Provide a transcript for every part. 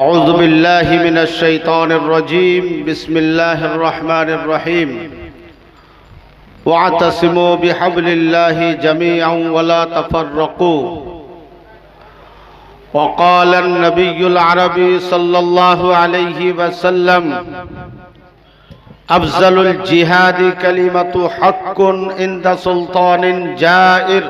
أعوذ بالله من الشيطان الرجيم. بسم الله الرحمن الرحيم. واعتصموا بحبل الله جميعا ولا تفرقوا. وقال النبي العربي صلى الله عليه وسلم أفضل الجهاد كلمة حق عند سلطان جائر.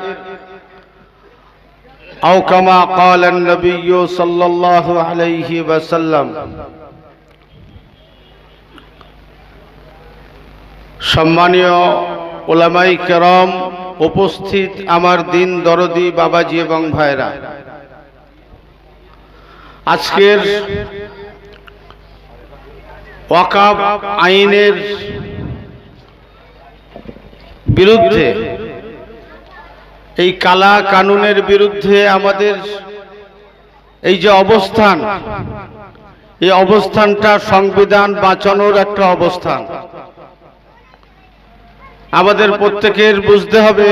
أو كما قال النبي صلى الله عليه وسلم সম্মানীয় ওলামাই কেরম উপস্থিত আমার দিন দরদি বাবাজি এবং ভাইরা আজকের ওয়াকাব আইনের বিরুদ্ধে এই কালা কানুনের বিরুদ্ধে আমাদের এই যে অবস্থান, এই অবস্থানটা সংবিধান বাঁচানোর একটা অবস্থান। আমাদের প্রত্যেকের বুঝতে হবে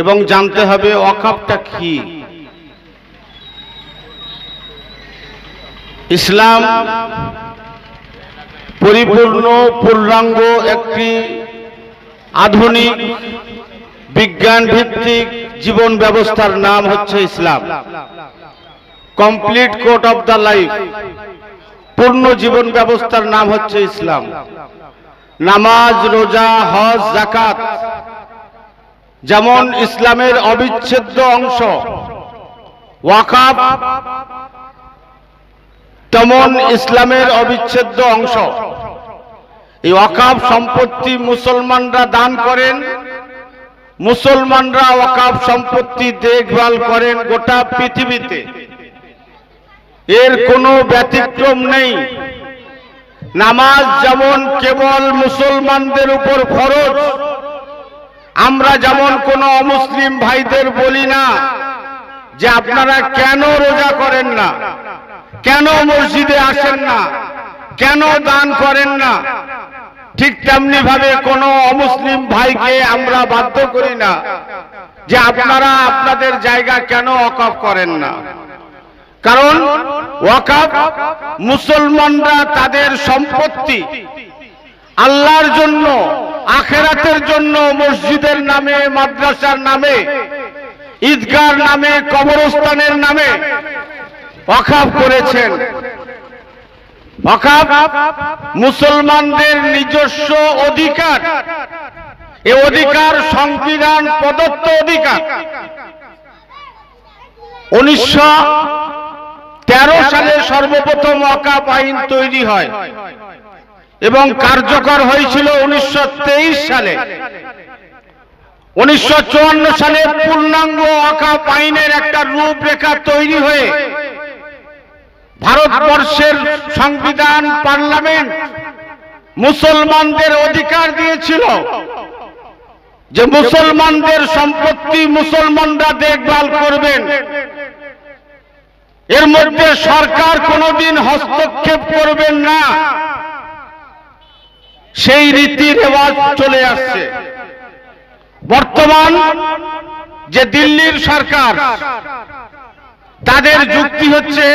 এবং জানতে হবে অকাপটা কি। ইসলাম পরিপূর্ণ পূর্ণাঙ্গ একটি আধুনিক বিজ্ঞান ভিত্তিক জীবন ব্যবস্থার নাম হচ্ছে Islam. Complete code of the life. পূর্ণ জীবন ব্যবস্থার নাম হচ্ছে ইসলাম। নামাজ, রোজা, হজ জাকাত যেমন ইসলামের অবিচ্ছেদ্য অংশ ওয়াকাব তেমন ইসলামের অবিচ্ছেদ্য অংশ। এই ওয়াকাব সম্পত্তি মুসলমানরা দান করেন। মুসলমানরা ওয়াকাব সম্পত্তি দেখভাল করেন গোটা পৃথিবীতে। এর কোনো ব্যতিক্রম নেই। নামাজ যেমন কেবল মুসলমানদের উপর ফরজ, আমরা যেমন কোনো অমুসলিম ভাইদের বলি না যে আপনারা কেন রোজা করেন না, কেন মসজিদে আসেন না, কেন দান করেন না। ঠিক তেমনি ভাবে কোন অমুসলিম ভাইকে আমরা বাধ্য করি না যে আপনারা আপনাদের জায়গা কেন অকফ করেন না। কারণ ওয়াকাফ মুসলমানরা তাদের সম্পত্তি। আল্লাহর জন্য, আখেরাতের জন্য, মসজিদের নামে, মাদ্রাসার নামে, ঈদগার নামে, কবরস্থানের নামে ওয়াকাফ করেছেন। মুসলমানদের নিজস্ব অধিকার। এ অধিকার সংবিধান প্রদত্ত অধিকার। উনিশশো তেরো সালে সর্বপ্রথম ওয়াকাফ আইন তৈরি হয় এবং কার্যকর হয়েছিল উনিশশো তেইশ সালে। উনিশশো চুয়ান্ন সালে পূর্ণাঙ্গ ওয়াকাফ আইনের একটা রূপরেখা তৈরি হয়ে ভারতবর্ষের সংবিধান পার্লামেন্ট মুসলমানদের অধিকার দিয়েছিল যে মুসলমানদের সম্পত্তি মুসলমানরা দেখভাল করবেন। এর মধ্যে সরকার কোনোদিন হস্তক্ষেপ করবেন না। সেই রীতি রেওয়াজ চলে আসছে। বর্তমান যে দিল্লির সরকার, তাদের যুক্তি হচ্ছে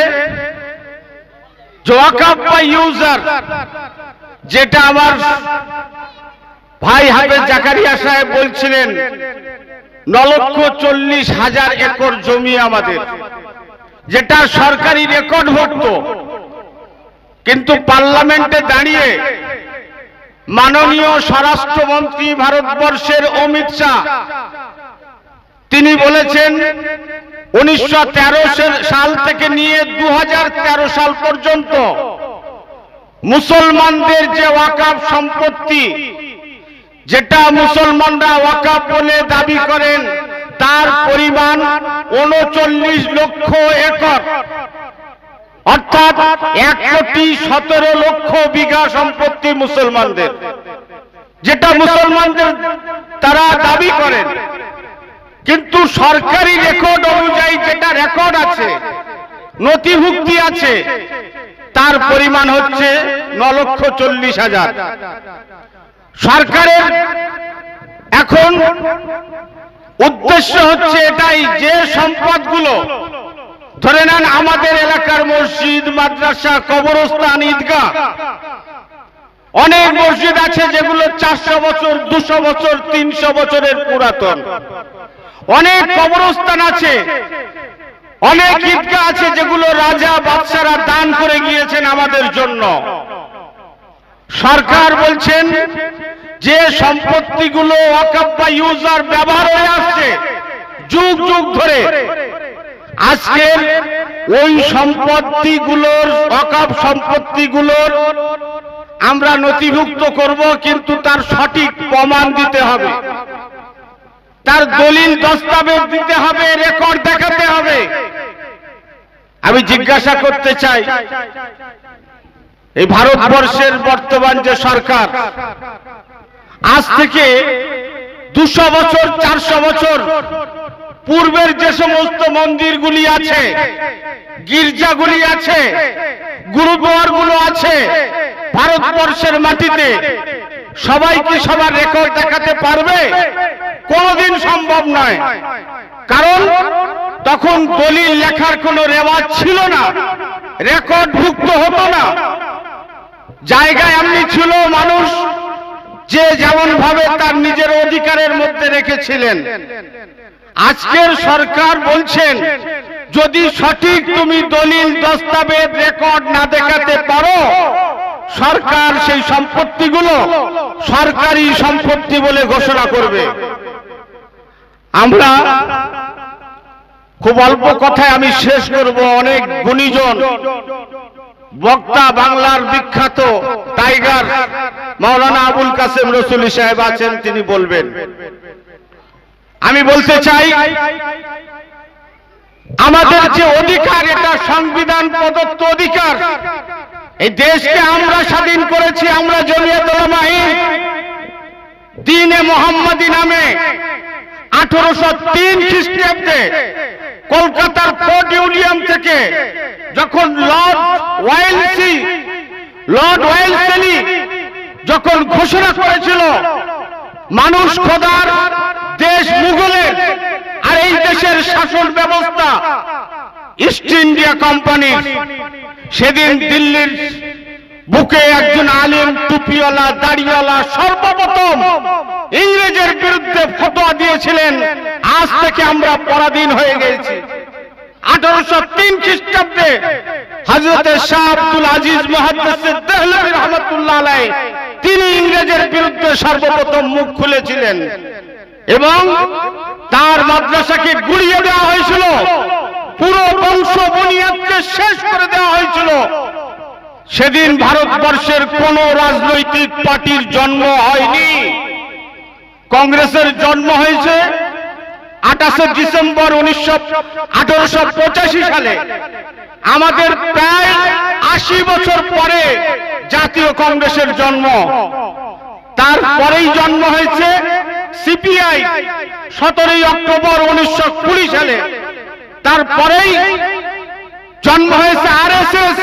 জোয়াকাপ বা ইউজার, যেটা আমার ভাই হাফেজ জাকারিয়া সাহেব বলছিলেন ন লক্ষ চল্লিশ হাজার একর জমি আমাদের, যেটা সরকারি রেকর্ড রেকর্ডভুক্ত কিন্তু পার্লামেন্টে দাঁড়িয়ে মাননীয় স্বরাষ্ট্রমন্ত্রী ভারতবর্ষের অমিত শাহ, তিনি বলেছেন উনিশশো তেরো সাল থেকে নিয়ে দু হাজার তেরো সাল পর্যন্ত মুসলমানদের যে ওয়াকাব সম্পত্তি যেটা মুসলমানরা ওয়াকাব বলে দাবি করেন তার পরিমাণ উনচল্লিশ লক্ষ একর। অর্থাৎ এক কোটি সতেরো লক্ষ বিঘা সম্পত্তি মুসলমানদের। যেটা মুসলমানদের তারা দাবি করেন। কিন্তু সরকারি রেকর্ড অনুযায়ী যেটা রেকর্ড আছে, নথিভুক্তি আছে, তার পরিমাণ হচ্ছে ন লক্ষ চল্লিশ হাজার। সরকারের এখন উদ্দেশ্য হচ্ছে এটাই, যে সম্পদগুলো, ধরে নেন আমাদের এলাকার মসজিদ, মাদ্রাসা, কবরস্থান, ঈদগাহ, অনেক মসজিদ আছে যেগুলো চারশো বছর, দুশো বছর, তিনশো বছরের পুরাতন। অনেক কবরস্থান আছে। অনেক ঈদগাহ আছে যেগুলো রাজা বাদশারা দান করে গিয়েছেন আমাদের জন্য। সরকার বলছেন যে সম্পত্তিগুলো বা ইউজার ব্যবহার হয়ে আসছে, যুগ যুগ ধরে। আজকের ওই সম্পত্তিগুলোর ওয়াকাফ সম্পত্তিগুলোর আমরা নথিভুক্ত করব, কিন্তু তার সঠিক প্রমাণ দিতে হবে। তার দলিল দস্তাবেজ দিতে হবে রেকর্ড দেখাতে হবে। আমি জিজ্ঞাসা করতে চাই, এই ভারতবর্ষের বর্তমান যে সরকার, আজ থেকে দুশো বছর, চারশো বছর পূর্বের যে সমস্ত মন্দিরগুলি আছে, গির্জাগুলি আছে গুরুদ্বারগুলো আছে, ভারতবর্ষের মাটিতে সবাই কি সবার রেকর্ড দেখাতে পারবে, কোনোদিন সম্ভব নয়। কারণ তখন দলিল লেখার কোনো রেওয়াজ ছিল না রেকর্ড ভুক্ত হতো না। জায়গা এমনি ছিল মানুষ যে যেমন ভাবে তার নিজের অধিকারের মধ্যে রেখেছিলেন। আজকের সরকার বলছেন, যদি সঠিক তুমি দলিল, দস্তাবেজ রেকর্ড না দেখাতে পারো সরকার সেই সম্পত্তিগুলো সরকারি সম্পত্তি বলে ঘোষণা করবে। আমরা খুব অল্প কথায় আমি শেষ করব, অনেক গুণীজন। বক্তা বাংলার বিখ্যাত টাইগার মাওলানা আবুল কাসেম রসুলি সাহেব আছেন, তিনি বলবেন। আমি বলতে চাই, আমাদের যে অধিকার, এটা সংবিধান প্রদত্ত অধিকার এই দেশকে আমরা স্বাধীন করেছি, আমরা জমিয়ত ওলামাহীন দিনে মোহাম্মদী নামে আঠারোশো তিন খ্রিস্টাব্দে কলকাতার ফোর্ট ইউনিয়ন থেকে যখন লর্ড ওয়াইলসি, লর্ড ওয়াইলসেলি যখন ঘোষণা করেছিল, মানুষ খোদার দেশ মুঘলের আর এই দেশের শাসন ব্যবস্থা ইস্ট ইন্ডিয়া কোম্পানি সেদিন দিল্লির বুকে একজন আলিম, টুপিওয়ালা, দাড়িওয়ালা, সর্বপ্রথম ইংরেজের বিরুদ্ধে ফতোয়া দিয়েছিলেন, আজ থেকে আমরা পরাধীন হয়ে গেছি। আঠারোশো তিন খ্রিস্টাব্দে হজরত শাহ আব্দুল আজিজ আলাই তিনি ইংরেজের বিরুদ্ধে সর্বপ্রথম মুখ খুলেছিলেন এবং তার মাদ্রাসাকে গুড়িয়ে দেওয়া হয়েছিল। পুরো বংশ বুনিয়াদকে শেষ করে দেওয়া হয়েছিল। সেদিন ভারতবর্ষের কোন রাজনৈতিক পার্টির জন্ম হয়নি। কংগ্রেসের জন্ম হয়েছে আঠাশে ডিসেম্বর উনিশশো সালে। আমাদের প্রায় আশি বছর পরে জাতীয় কংগ্রেসের জন্ম। তারপরেই জন্ম হয়েছে সিপিআই, সতেরোই অক্টোবর উনিশশো কুড়ি সালে। তারপরেই জন্ম হয়েছে আর এস এস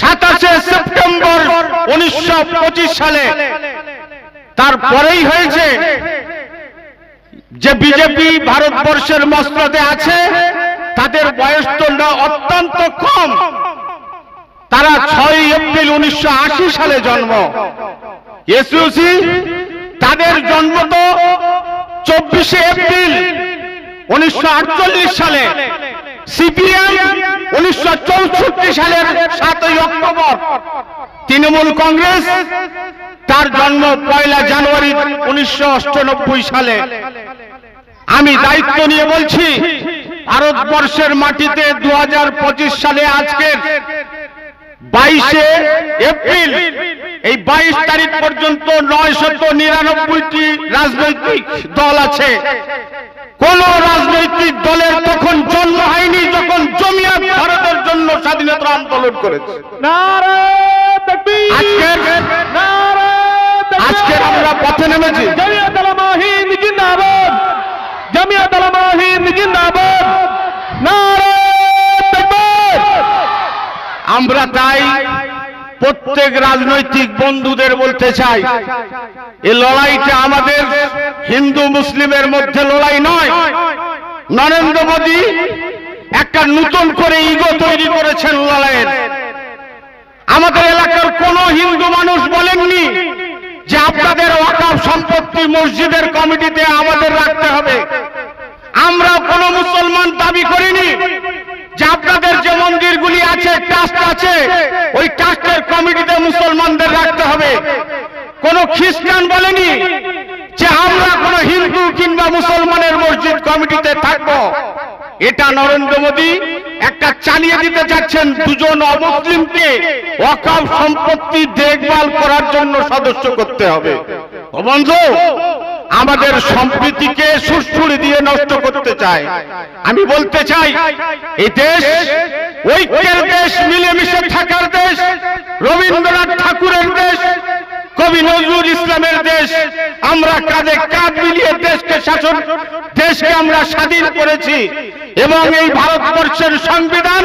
সাতাশে সেপ্টেম্বর উনিশশো পঁচিশ সালে। তারপরেই হয়েছে যে বিজেপি ভারতবর্ষের মস্তদে আছে, তাদের বয়স তো অত্যন্ত কম। তারা ছয় এপ্রিল উনিশশো আশি সালে জন্ম। এসইউসি তাদের জন্ম তো চব্বিশে এপ্রিল উনিশশো আটচল্লিশ সালে সিপিএম উনিশশো সালের সাতই অক্টোবর তৃণমূল কংগ্রেস তার জন্ম পয়লা জানুয়ারি উনিশশো সালে। আমি দায়িত্ব নিয়ে বলছি, ভারতবর্ষের মাটিতে দু হাজার পঁচিশ সালে আজকের বাইশে এপ্রিল, এই বাইশ তারিখ পর্যন্ত নয় শত নিরানব্বইটি রাজনৈতিক দল আছে। কোন রাজনৈতিক দলের তখন জন্ম হয়নি যখন জমিয়াত ভারতের জন্য স্বাধীনতা আন্দোলন করেছে। আজকের আমরা পথে নেমেছি। জমিয়ত আমরা তাই প্রত্যেক রাজনৈতিক বন্ধুদের বলতে চাই এই লড়াইটা আমাদের হিন্দু মুসলিমের মধ্যে লড়াই নয়। নরেন্দ্র মোদী একটা নতুন করে ইগো তৈরি করেছেন লড়াইয়ের। আমাদের এলাকার কোন হিন্দু মানুষ বলেননি যে আপনাদের ওয়াকাফ সম্পত্তি মসজিদের কমিটিতে আমাদের রাখতে হবে। আমরা কোন মুসলমান দাবি করিনি যে আপনাদের যে মন্দিরগুলি আছে ট্রাস্ট আছে। ওই ট্রাস্টের কমিটিতে মুসলমানদের রাখতে হবে। কোন খ্রিস্টান বলেনি যে আমরা কোন হিন্দু কিংবা মুসলমানের মসজিদ কমিটিতে থাকব। এটা নরেন্দ্র মোদী একটা চালিয়ে দিতে যাচ্ছেন দুজন অমুসলিমকে ওয়াকাফ সম্পত্তি দেখভাল করার জন্য সদস্য করতে হবে। বন্ধু আমাদের সম্প্রীতিকে সুরসুরি দিয়ে নষ্ট করতে চায়। আমি বলতে চাই, এই দেশ ঐক্যের দেশ, মিলেমিশে থাকার দেশ, রবীন্দ্রনাথ ঠাকুরের দেশ, কবি নজরুল ইসলামের দেশ, আমরা কাঁধে কাঁধ মিলিয়ে দেশকে শাসন, দেশকে আমরা স্বাধীন করেছি এবং এই ভারতবর্ষের সংবিধান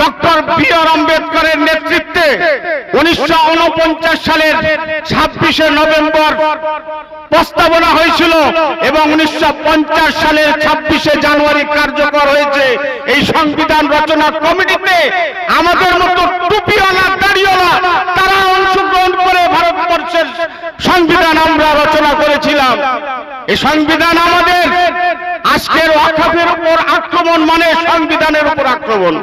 ডক্টর বি আর আম্বেদকরের নেতৃত্বে উনিশশো উনপঞ্চাশ সালের ছাব্বিশে নভেম্বর প্রস্তাবনা হয়েছিল এবং উনিশশো পঞ্চাশ সালের ছাব্বিশে জানুয়ারি কার্যকর হয়েছে। এই সংবিধান রচনা কমিটিতে আমাদের মতো টুপিওয়ালা, দাড়িওয়ালা, তারা অংশগ্রহণ করে ভারতবর্ষের সংবিধান আমরা রচনা করেছিলাম। এই সংবিধান আমাদের আজকের ওয়াকাফের উপর আক্রমণ মানে সংবিধানের উপর আক্রমণ।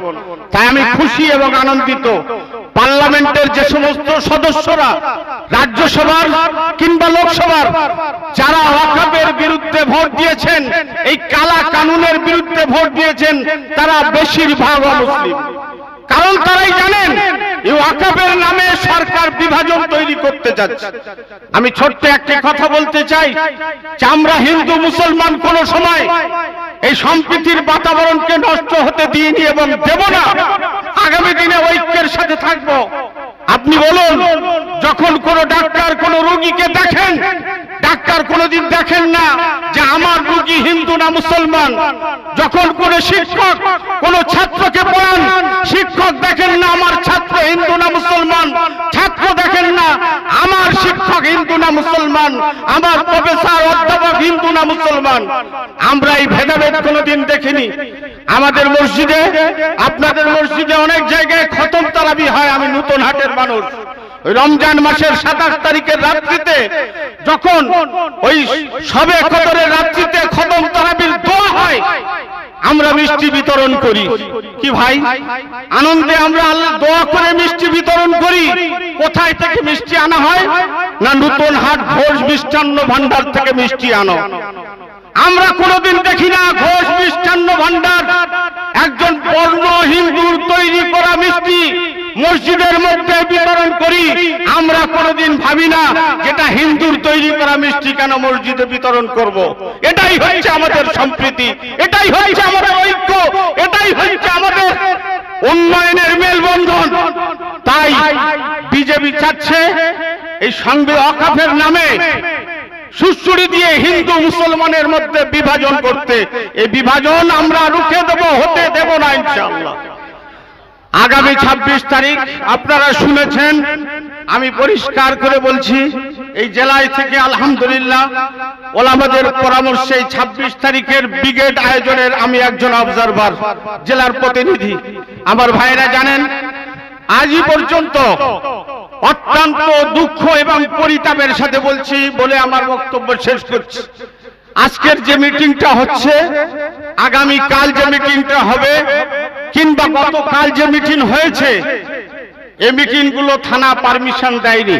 তাই আমি খুশি এবং আনন্দিত। পার্লামেন্টের যে সমস্ত সদস্যরা, রাজ্যসভার কিংবা লোকসভার, যারা ওয়াকাফের বিরুদ্ধে ভোট দিয়েছেন, এই কালা কানুনের বিরুদ্ধে ভোট দিয়েছেন, তারা বেশিরভাগ মুসলিম কারণ তারাই জানেন এই নামে সরকার বিভাজন তৈরি করতে যাচ্ছে। আমি ছোট্ট একটা কথা বলতে চাই। যে আমরা হিন্দু মুসলমান কোন সময় এই সম্প্রীতির বাতাবরণকে নষ্ট হতে দিইনি এবং দেব না। আগামী দিনে ঐক্যের সাথে থাকব। আপনি বলুন, যখন কোন ডাক্তার কোন রোগীকে দেখেন, ডাক্তার কোনদিন দেখেন না যে আমার রোগী হিন্দু না মুসলমান। যখন কোন শিক্ষক কোন ছাত্রকে পড়ান, শিক্ষক দেখেন না আমার ছাত্র হিন্দু না মুসলমান। ছাত্র দেখেন না, আমার শিক্ষক হিন্দু না মুসলমান। আমার প্রফেসর, অধ্যাপক হিন্দু না মুসলমান? আমরা এই ভেদাভেদ কোনোদিন দেখিনি। আমাদের মসজিদে, আপনাদের মসজিদে অনেক জায়গায় খতম তারাবি হয়, আমি নতুন হাটের মানুষ। রমজান মাসের সাতাশ তারিখের রাত্রিতে যখন ওই সবে কদরের রাত্রিতে খতম তারাবির দোয়া হয় আমরা মিষ্টি বিতরণ করি। কি ভাই? আনন্দে আমরা আল্লাহ দোয়া করে মিষ্টি বিতরণ করি। কোথায় থেকে মিষ্টি আনা হয়? না, নতুন হাট ভোজ মিষ্টান্ন ভান্ডার থেকে মিষ্টি আনো। আমরা কোনোদিন দেখি না ঘোষ মিষ্টান্ন ভান্ডার একজন বর্ণ হিন্দুর তৈরি করা মিষ্টি মসজিদের মধ্যে বিতরণ করি। আমরা কোনোদিন ভাবি না যেটা হিন্দুর তৈরি করা মিষ্টি কেন মসজিদে বিতরণ করব। এটাই হচ্ছে আমাদের সম্প্রীতি, এটাই হচ্ছে আমাদের ঐক্য, এটাই হচ্ছে আমাদের উন্নয়নের মেলবন্ধন। তাই বিজেপি চাচ্ছে এই সংবিধান অকাফের নামে সুশ্রুড়ি দিয়ে হিন্দু মুসলমানের মধ্যে বিভাজন করতে, এই বিভাজন আমরা রুখে দেব, হতে দেব না ইনশাআল্লাহ। আগামী ২৬ তারিখ, আপনারা শুনেছেন, আমি পরিষ্কার করে বলছি, এই জেলায় থেকে আলহামদুলিল্লাহ, ওলামাদের পরামর্শে এই ২৬ তারিখের ব্রিগেড আয়োজনের আমি একজন অবজারভার, জেলার প্রতিনিধি। আমার ভাইরা জানেন আজই পর্যন্ত অত্যন্ত দুঃখ এবং পরিতাপের সাথে বলছি বলে আমার বক্তব্য শেষ করছি। আজকের যে মিটিংটা হচ্ছে আগামী কাল যে মিটিংটা হবে কিংবা গতকাল যে মিটিং হয়েছে এই মিটিংগুলো থানা পারমিশন দেয়নি।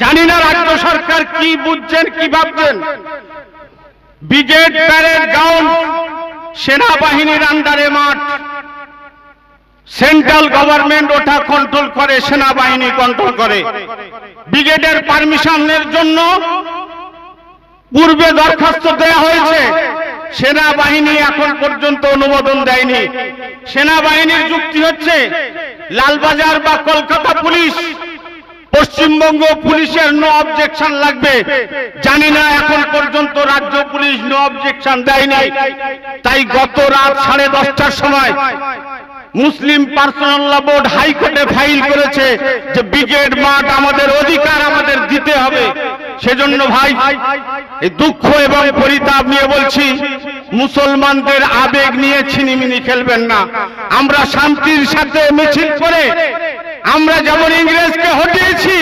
জানি না রাজ্য সরকার কি বুঝছেন কি ভাবছেন। ব্রিগেড প্যারেড গ্রাউন্ড সেনাবাহিনীর আন্ডারে মাঠ। সেন্ট্রাল গভর্নমেন্ট ওটা কন্ট্রোল করে, সেনাবাহিনী কন্ট্রোল করে। ব্রিগেডের পারমিশনের জন্য পূর্বে দরখাস্ত দেওয়া হয়েছে। সেনাবাহিনী এখন পর্যন্ত অনুমোদন দেয়নি। সেনাবাহিনীর যুক্তি হচ্ছে, লালবাজার বা কলকাতা পুলিশ, পশ্চিমবঙ্গ পুলিশের নো অবজেকশন লাগবে। জানি না এখন পর্যন্ত রাজ্য পুলিশ নো অবজেকশন দেয় নাই তাই গত রাত সাড়ে দশটার সময় মুসলিম পার্সোনাল ল বোর্ড হাইকোর্টে ফাইল করেছে যে ব্রিগেড মাঠ আমাদের অধিকার আমাদের দিতে হবে। সেজন্য ভাই, এই দুঃখ এবং পরিতাপ নিয়ে বলছি, মুসলমানদের আবেগ নিয়ে ছিনিমিনি খেলবেন না। আমরা শান্তির সাথে মিছিল করে আমরা যেমন ইংরেজকে হটিয়েছি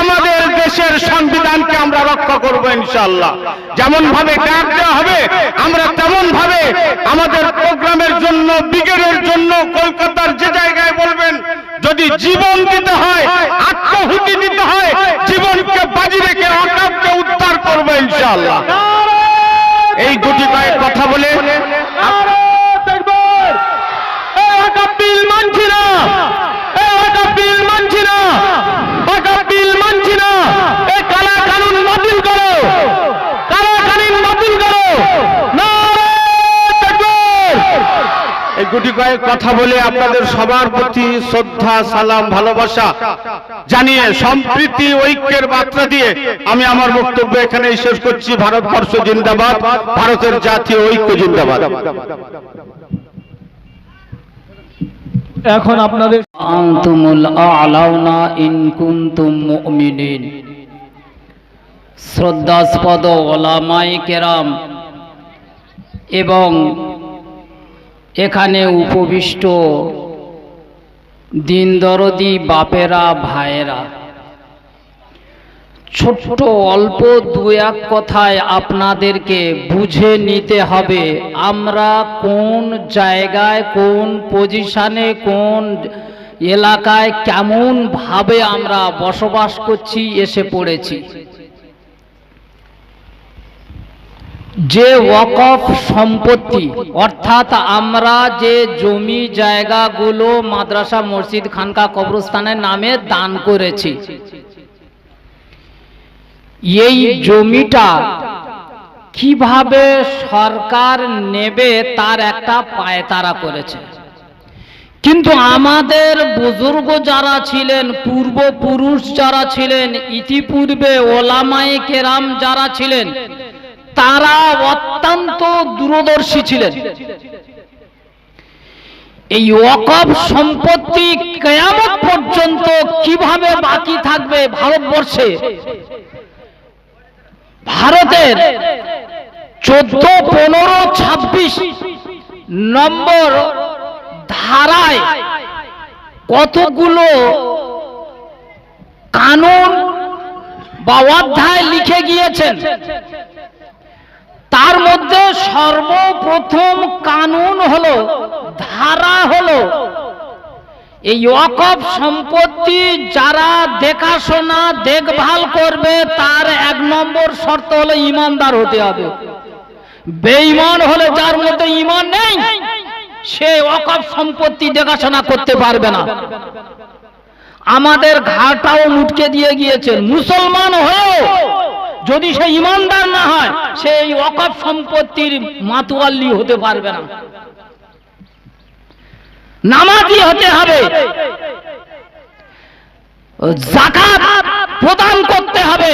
আমাদের দেশের সংবিধানকে আমরা রক্ষা করব ইনশাল্লাহ যেমন ভাবে ডাক দেওয়া হবে, আমরা তেমন ভাবে আমাদের প্রোগ্রামের জন্য ব্রিগেডের জন্য কলকাতার যে জায়গায় বলবেন, যদি জীবন দিতে হয়, আত্মহুতি দিতে হয়, জীবনকে বাজি রেখে অকাপকে উদ্ধার করব ইনশাল্লাহ এই গুটি কয়েক কথা বলে নারে তকবীর! এই ওয়াকাফ বিল মানছি না এই ওয়াকাফ বিল মানছি না ওয়াকাফ বিল মানছি না এই কালা কানুন বাতিল করো কালা কানুন বাতিল করো নারে তকবীর! এই গুটি কয়েক কথা বলে আপনাদের সবার প্রতি শ্রদ্ধা সালাম ভালোবাসা জানিয়ে সম্প্রীতি ঐক্যের বার্তা দিয়ে আমি আমার বক্তব্য এখানেই শেষ করছি। ভারতবর্ষ জিন্দাবাদ ভারতের জাতীয় ঐক্য জিন্দাবাদ। এখন আপনাদের আনতুমুল আলাউনা ইন কুনতুম মুমিনিন। শ্রদ্ধাস্পদ ওলামাই কেরাম এবং এখানে উপবিষ্ট দিন দরদি বাপেরা, ভাইয়েরা। ছোট্ট অল্প দু এক কথায় আপনাদেরকে বুঝে নিতে হবে, আমরা কোন জায়গায়, কোন পজিশনে, কোন এলাকায় কেমন ভাবে আমরা বসবাস করছি, এসে পড়েছি। যে ওয়াকফ সম্পত্তি, অর্থাৎ আমরা যে জমি জায়গাগুলো মাদ্রাসা, মসজিদ, খানকা, কবরস্থানের নামে দান করেছি, এই জমিটা কীভাবে সরকার নেবে তার একটা পায়তারা করেছে। কিন্তু আমাদের বুজুর্গ যারা ছিলেন, পূর্বপুরুষ যারা ছিলেন, ইতিপূর্বে ওলামায়ে কেরাম যারা ছিলেন তারা অত্যন্ত দূরদর্শী ছিলেন। এই ওয়াকফ সম্পত্তি কেয়ামত পর্যন্ত কীভাবে বাকি থাকবে ভারতবর্ষে? ভারতের চোদ্দ, পনেরো, ছাব্বিশ নম্বর ধারায় কতগুলো কানুন বা অধ্যায় লিখে গিয়েছেন? তার মধ্যে সর্বপ্রথম কানুন হলো, ধারা হলো, এই ওয়াকফ সম্পত্তি যারা দেখাশোনা, দেখভাল করবে, তার এক নম্বর শর্ত হলো ইমানদার হতে হবে। বেঈমান হলে যার মধ্যে ইমান নেই, সে ওয়াকফ সম্পত্তি দেখাশোনা করতে পারবে না। আমাদের ঘাটাও মুটকে দিয়ে গিয়েছেন মুসলমান হয়েও যদি সে ইমানদার না হয় সে এই ওয়াকফ সম্পত্তির মাতুয়াল্লি হতে পারবে না। নামাজি হতে হবে। জাকাত প্রদান করতে হবে।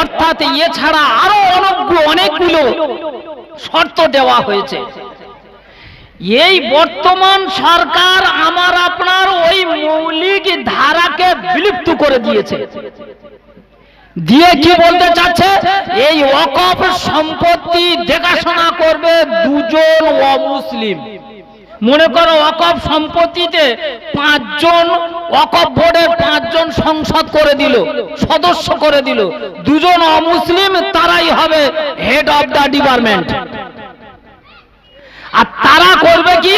অর্থাৎ এছাড়া আরও অনেকগুলো অনেকগুলো শর্ত দেওয়া হয়েছে। এই বর্তমান সরকার আমার আপনার ওই মৌলিক ধারাকে বিলুপ্ত করে দিয়েছে। দিয়ে কি বলতে চাচ্ছে? এই ওয়াকফ সম্পত্তি দেখাশোনা করবে দুজন অমুসলিম। মনে করো ওয়াকফ সম্পত্তিতে পাঁচজন, ওয়াকফ বোর্ডের পাঁচজন সংসদ করে দিল, সদস্য করে দিল। দুজন অমুসলিম, তারাই হবে হেড অফ দ্য ডিপার্টমেন্ট আর তারা করবে কি?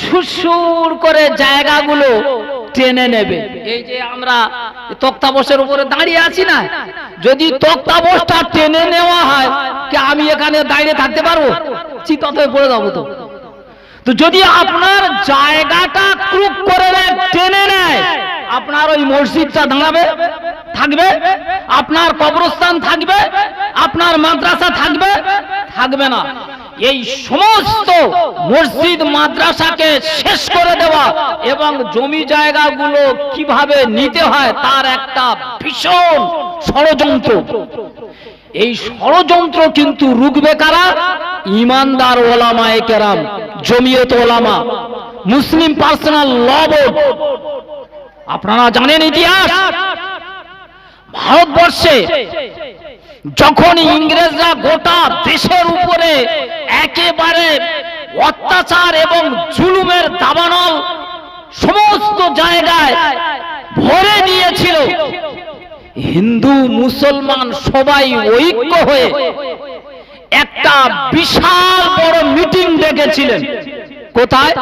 সুসুর করে জায়গাগুলো টেনে নেবে। এই যে আমরা তক্তাবসের উপরে দাঁড়িয়ে আছি না, যদি তক্তাবসটা টেনে নেওয়া হয়, কি আমি এখানে দাঁড়িয়ে থাকতে পারব? চিতাতে পড়ে যাব তো। তো যদি আপনার জায়গাটা ক্রুক করে নেয়, টেনে নেয়, আপনার ওই মসজিদটা দাঁড়াবে, থাকবে, আপনার কবরস্থান থাকবে, আপনার মাদ্রাসা থাকবে থাকবে না। এই সমস্ত মসজিদ মাদ্রাসাকে শেষ করে দেওয়া এবং জমি জায়গাগুলো কীভাবে নিতে হয় তার একটা ভীষণ ষড়যন্ত্র। এই ষড়যন্ত্র কিন্তু রুখবে কারা? ইমানদার ওলামায়ে কেরাম, জমিয়ত ওলামা, মুসলিম পার্সোনাল ল বোর্ড। আপনারা জানেন ইতিহাস? ভারতবর্ষে যখন ইংরেজরা গোটা দেশের উপরে একেবারে অত্যাচার এবং জুলুমের দাবানল সমস্ত জায়গায় ভরে নিয়েছিল, হিন্দু, মুসলমান সবাই ঐক্য হয়ে একটা বিশাল বড় মিটিং ডেকেছিলেন। কোথায়?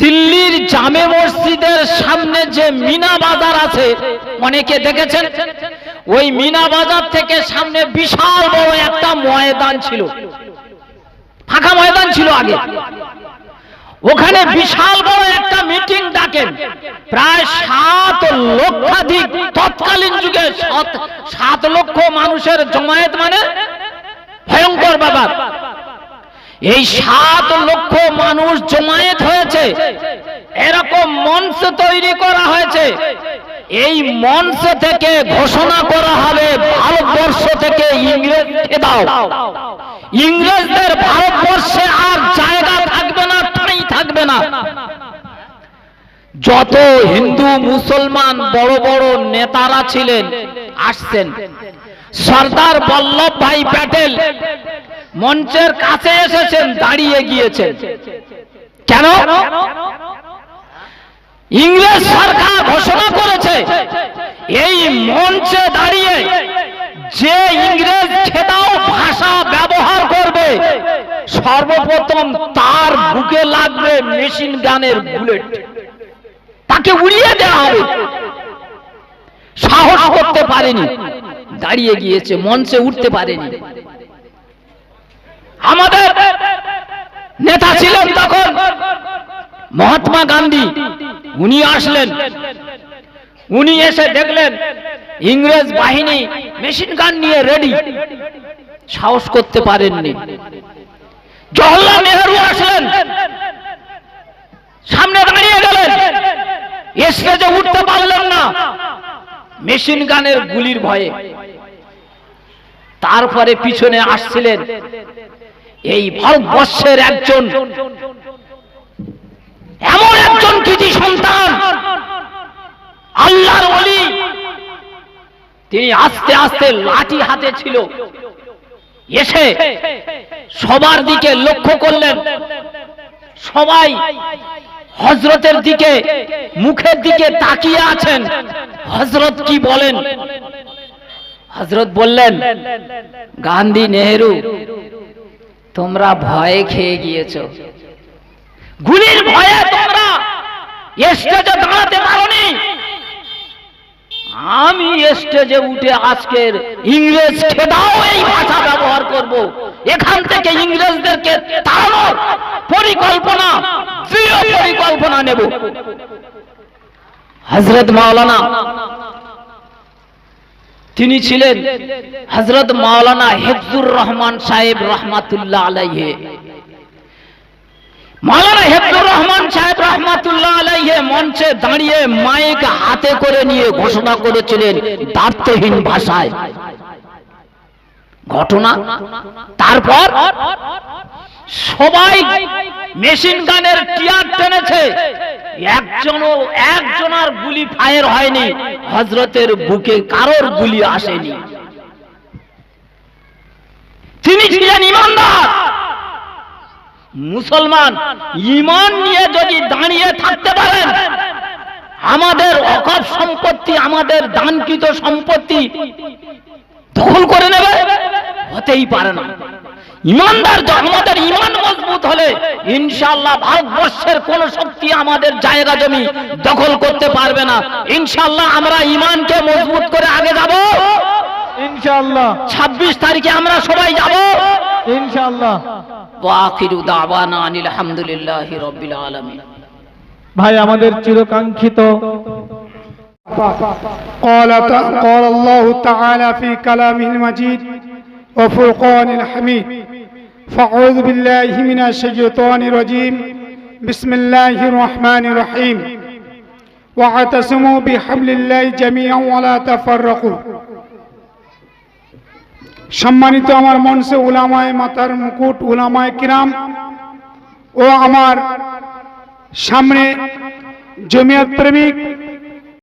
দিল্লির জামে মসজিদের সামনে যে মিনা বাজার আছে, অনেকে দেখেছেন? ওই মিনা বাজার থেকে সামনে বিশাল বড় একটা ময়দান ছিল। ফাঁকা ময়দান ছিল আগে। ওখানে বিশাল বড় একটা মিটিং ডাকেন। প্রায় সাত লক্ষাধিক তৎকালীন যুগে সাত- লক্ষ মানুষের জমায়েত মানে ভয়ঙ্কর ব্যাপার। এই সাত লক্ষ মানুষ জমায়েত হয়েছে। এরকম মঞ্চ তৈরি করা হয়েছে। এই মঞ্চ থেকে ঘোষণা করা হবে, ভারতবর্ষ থেকে ইংরেজকে দাও। ইংরেজদের ভারতবর্ষে আর জায়গা থাকবে না ঠাঁই থাকবে না। যত হিন্দু, মুসলমান, বড় বড় নেতারা ছিলেন, আসছেন। সর্দার বল্লভ ভাই প্যাটেল মঞ্চের কাছে এসেছেন, দাঁড়িয়ে গিয়েছেন। কেন? ইংরেজ সরকার ঘোষণা করেছে, এই মঞ্চে দাঁড়িয়ে যে ইংরেজ খেদাও ভাষা ব্যবহার করবে, সর্বপ্রথম তার বুকে লাগবে মেশিন গানের বুলেট। তাকে উড়িয়ে দেওয়া হবে। সাহস করতে পারেনি, দাঁড়িয়ে গিয়েছে, মঞ্চে উঠতে পারেনি। আমাদের নেতা ছিলেন তখন মহাত্মা গান্ধী। উনি আসলেন। উনি এসে দেখলেন ইংরেজ বাহিনী মেশিন গান নিয়ে রেডি। সাহস করতে পারেননি। জওহরলাল নেহরু আসলেন। সামনে দাঁড়িয়ে গেলেন। স্টেজে উঠতে পারলেন না। মেশিন গানের গুলির ভয়ে। তারপরে পিছনে আসছিলেন এই ভারতবর্ষের একজন এমন একজন কৃতি সন্তান, আল্লাহর ওলি। তিনি আস্তে আস্তে লাঠি হাতে ছিল। এসে সবার দিকে লক্ষ্য করলেন। সবাই হজরতের দিকে, মুখের দিকে তাকিয়ে আছেন। হজরত কি বলেন? হজরত বললেন, গান্ধী নেহেরু তোমরা ভয়ে খেয়ে গিয়েছো। গুলির ভয়ে তোমরা স্টেজে দাঁড়াতে পারোনি। আমি স্টেজে উঠে আজকের ইংরেজ খেদাও এই ভাষা ব্যবহার করব। এখান থেকে ইংরেজদেরকে তাড়ানোর পরিকল্পনা পরিকল্পনা নেব। হজরত মাওলানা তিনি ছিলেন হজরত মাওলানা হেফজুর রহমান সাহেব রহমাতুল্লাহ আলাইহে। মাওলানা হেফজুর রহমান সাহেব রহমাতুল্লাহ আলাইহে মঞ্চে দাঁড়িয়ে মাইক হাতে করে নিয়ে ঘোষণা করেছিলেন দার্থহীন ভাষায়। ঘটনা? তারপর? সবাই মেশিন গানের টিয়ার টেনেছে। একজনও একজনার গুলি ফায়ার হয়নি হজরতের বুকে কারোর গুলি আসেনি। তিনি ছিলেন ইমানদার। মুসলমান ইমান নিয়ে যদি দাঁড়িয়ে থাকতে পারেন, আমাদের অকপ সম্পত্তি, আমাদের দানকৃত সম্পত্তি দখল করে নেবে? হতেই পারে না। ইমানদার য- আমাদের ইমান মজবুত হলে ইনশাআল্লাহ ভারতবর্ষের কোন শক্তি আমাদের জায়গা জমি দখল করতে পারবে না ইনশাআল্লাহ আমরা ইমানকে মজবুত করে আগে যাব ইনশাআল্লাহ ছাব্বিশ তারিখে আমরা সবাই যাব ইনশাআল্লাহ ওয়াখিরু দাওয়ানা আনিল হামদুলিল্লাহি রাব্বিল আলামিন ভাই আমাদের চিরকাঙ্ক্ষিত قال ت- قال الله تعالى في كلامه المجيد وفرقان الحميد فأعوذ بالله من الشيطان الرجيم بسم الله الرحمن الرحيم واعتصموا بحبل الله جميعا ولا تفرقوا সম্মানিত আমার মনসে উলামায় মাতার মুকুট উলামায় কিরাম ও আমার সামনে জমিয়ত প্রেমিক